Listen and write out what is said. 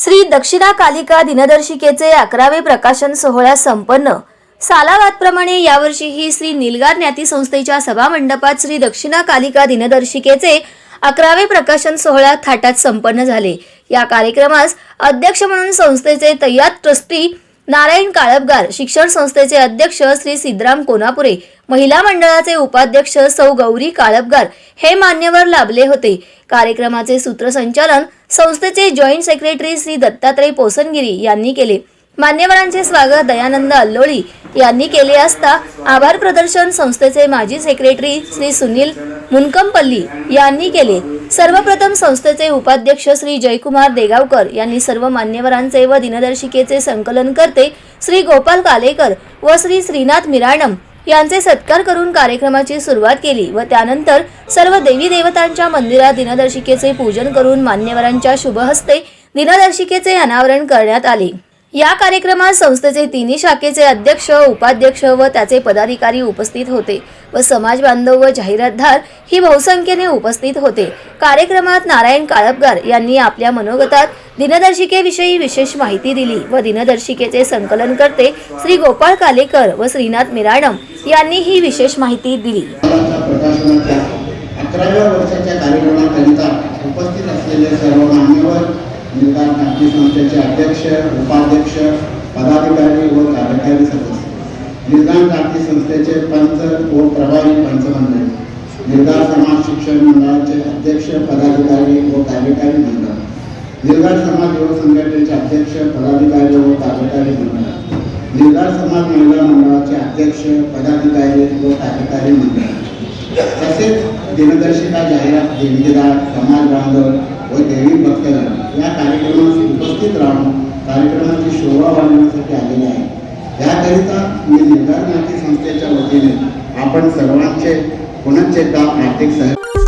श्री दक्षिणा कालिका दिनदर्शिकेचे अकरावे प्रकाशन सोहळा संपन्न. सालावादप्रमाणे यावर्षीही श्री निलगार ज्ञाती संस्थेच्या सभामंडपात श्री दक्षिणा कालिका दिनदर्शिकेचे अकरावे प्रकाशन सोहळा थाटात संपन्न झाले. या कार्यक्रमास अध्यक्ष म्हणून संस्थेचे तय्यात ट्रस्टी नारायण काळपगार शिक्षण संस्थेचे अध्यक्ष श्री सिद्धराम कोनापुरे महिला मंडळाचे उपाध्यक्ष सौ गौरी काळपगार हे मान्यवर लाभले होते. कार्यक्रमाचे सूत्रसंचालन संस्थेचे जॉईंट सेक्रेटरी श्री दत्तात्रय पोसनगिरी यांनी केले. मान्यवरांचे स्वागत दयानंद अल्लोळी यांनी केले असता आभार प्रदर्शन संस्थेचे माजी सेक्रेटरी श्री सुनील मुनकमपल्ली यांनी केले. सर्वप्रथम संस्थेचे उपाध्यक्ष श्री जयकुमार देगावकर यांनी सर्व मान्यवरांचे व दिनदर्शिकेचे संकलन करते श्री गोपाल कालेकर व श्री श्रीनाथ मिराणम यांचे सत्कार करून कार्यक्रमाची सुरुवात केली व त्यानंतर सर्व देवी देवतांच्या मंदिरात दिनदर्शिकेचे पूजन करून मान्यवरांच्या शुभहस्ते दिनदर्शिकेचे अनावरण करण्यात आले. या कार्यक्रमात संस्थेचे तिन्ही शाखेचे अध्यक्ष उपाध्यक्ष व त्याचे पदाधिकारी उपस्थित होते व समाज बांधव व जाहिरातदार ही बहुसंख्येने उपस्थित होते. कार्यक्रमात नारायण काळपगार यांनी आपल्या मनोगतात दिनदर्शिकेविषयी विशेष माहिती दिली व दिनदर्शिकेचे संकलन करते श्री गोपाळ कालेकर व श्रीनाथ मिराणम यांनी ही विशेष माहिती दिली. अकराव्या वर्षाच्या कार्यक्रमाकरिता उपस्थित असलेले सर्व मान्यवर निर्धार नाट्य संस्थेचे अध्यक्ष उपाध्यक्ष पदाधिकारी व कार्यकारी सदस्य. निर्धार नाट्य संस्थेचे पंच व प्रभारी पंचमंडळ. निर्धार समाज शिक्षण मंडळाचे अध्यक्ष पदाधिकारी व कार्यकारी मंडळ. निर्धार समाज युवक संघटनेचे अध्यक्ष पदाधिकारी व कार्यकारी मंडळ. निर्धार समाज महिला मंडळाचे अध्यक्ष पदाधिकारी व कार्यकारी मंडळ. तसेच दिनदर्शिका जाहिरात देणगीदार समाज बांधव व देवी भक्तगण. या कार्यक्रमास उपस्थित राहून कार्यक्रमाची शोभा वाढवण्यासाठी आलेले आहे. याकरिता मी निर्धार नाट्य संस्थेच्या वतीने आपण सर्वांचे पुनश्च एकदा आर्थिक सहकार्य